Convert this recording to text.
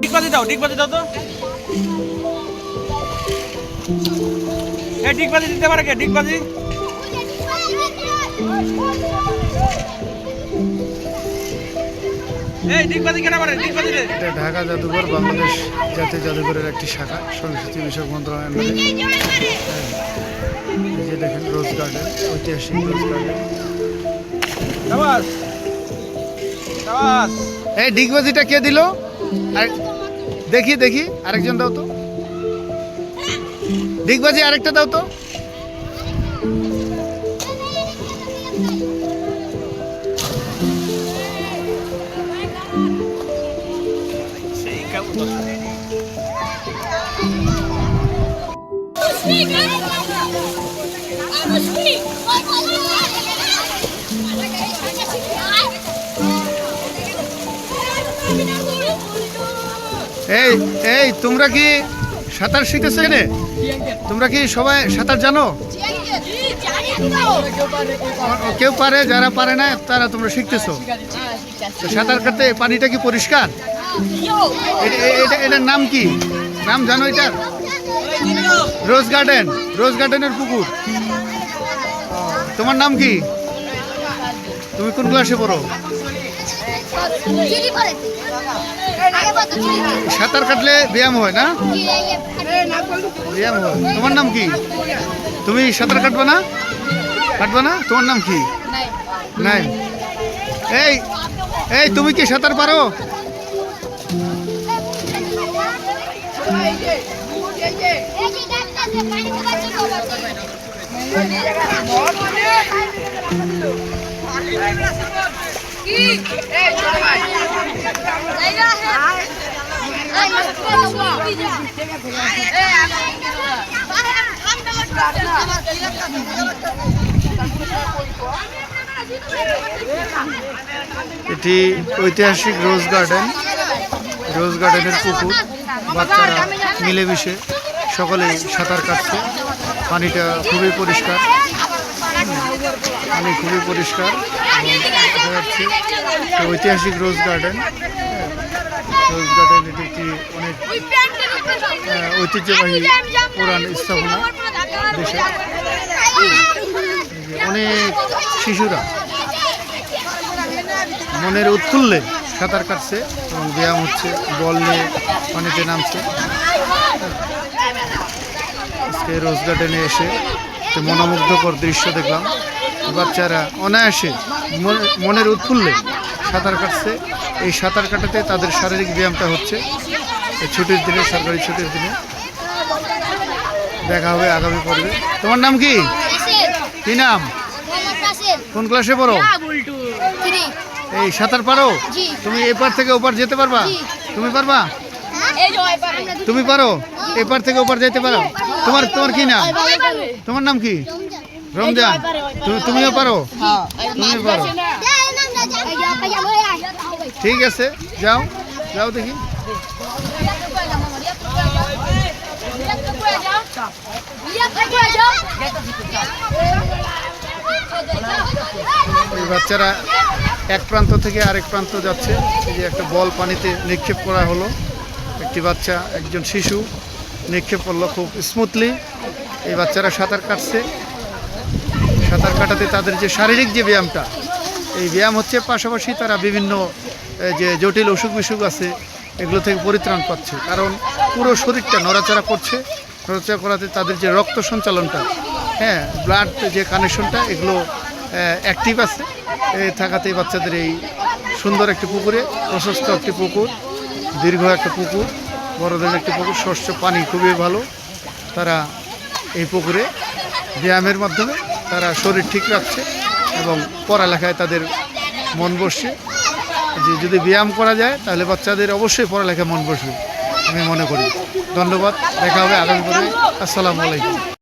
ডিগবাজি দাও ডিগবাজি দাও তো। এ ডিগবাজি দিতে পারে কে? ডিগবাজি এই ডিগবাজি কেনা পারে ডিগবাজি রে এটা ঢাকা জাদুঘর বাংলাদেশ জাতীয় জাদুঘরের একটি শাখা সংস্কৃতি বিষয়ক মন্ত্রণালয়ের আন্ডারে এই যে দেখেন রোজ গার্ডেন ঐতিহাসিক রোজ গার্ডেন এই ডিগবাজিটা কে দিল? আর দেখি দেখি আরেকজন দাও তো। ডিগবাজি আরেকটা দাও তো। এই এই, তোমরা কি সাঁতার শিখেছো এনে তোমরা কি সবাই সাঁতার জানো? কেউ পারে, যারা পারে না, তারা তোমরা শিখতেছো। সাঁতার কাটতে পানিটা কি পরিষ্কার? এটার নাম কি? নাম জানো এটার রোজ গার্ডেন রোজ গার্ডেনের পুকুর। তোমার নাম কি? তুমি কোন ক্লাসে পড়ো? সাঁতার কাটলে ব্যায়াম হয় না ব্যায়াম হয় তোমার নাম কি তুমি সাঁতার কাটবে না কাটবে না তোমার নাম কি নাই এই এই তুমি কি সাঁতার পারো এটি ঐতিহাসিক রোজ গার্ডেন। রোজ গার্ডেনের পুকুর। বাচ্চারা মিলেমিশে সকলে সাঁতার কাটছে। পানিটা খুবই পরিষ্কার। পানি খুবই পরিষ্কার। দেখা যাচ্ছে ঐতিহাসিক রোজ গার্ডেন রোজ গার্ডেন এটি একটি অনেক ঐতিহ্যবাহী পুরান স্থাপনা দেশে। অনেক শিশুরা মনের উৎফুল্লে সাঁতার কাটছে এবং ব্যায়াম হচ্ছে, বল নিয়ে পানিতে নামছে। আজকে রোজ গার্ডেনে এসে একটা মনোমুগ্ধকর দৃশ্য দেখলাম। বাচ্চারা অনায়াসে মনে- মনের উৎফুল্লে সাঁতার কাটছে। এই সাঁতার কাটাতে তাদের শারীরিক ব্যায়ামটা হচ্ছে। এই ছুটির দিনে সরকারি ছুটির দিনে দেখা হবে আগামী পর্বে। তোমার নাম কি? কি নাম? কোন ক্লাসে পড়ো? এই সাঁতার পারো? তুমি এপার থেকে ওপার যেতে পারবা? তুমি পারবা? তুমি পারো? এপার থেকে ওপার যেতে পারো? তোমার তোমার কি নাম? তোমার নাম কি? রমজান। তুমিও পারো? তুমি পারো। ঠিক আছে যাও যাও দেখি। বাচ্চারা এক প্রান্ত থেকে আরেক প্রান্ত যাচ্ছে। এই যে একটা বল পানিতে নিক্ষেপ করা হলো। একটি বাচ্চা একজন শিশু। নিক্ষেপ করল খুব স্মুথলি এই বাচ্চারা সাঁতার কাটছে। সাঁতার কাটাতে তাদের যে শারীরিক যে ব্যায়ামটা, এই ব্যায়াম হচ্ছে পাশাপাশি তারা বিভিন্ন যে জটিল অসুখ বিসুখ আছে, এগুলো থেকে পরিত্রাণ পাচ্ছে। কারণ পুরো শরীরটা নড়াচড়া করছে। নড়াচড়া করাতে তাদের যে রক্ত সঞ্চালনটা হ্যাঁ ব্লাড যে কানেকশনটা এগুলো অ্যাক্টিভ আছে। থাকাতে বাচ্চাদের এই সুন্দর একটি পুকুরে, প্রশস্ত একটি পুকুর, দীর্ঘ একটা পুকুর। বড়দের একটি পুকুর, শস্য, পানি খুবই ভালো। তারা এই পুকুরে ব্যায়ামের মাধ্যমে তারা শরীর ঠিক রাখছে এবং পড়ালেখায় তাদের মন বসছে। যে যদি ব্যায়াম করা যায়, তাহলে বাচ্চাদের অবশ্যই পড়ালেখায় মন বসবে, আমি মনে করি। ধন্যবাদ, দেখা হবে আগামী পরে আসসালামু আলাইকুম।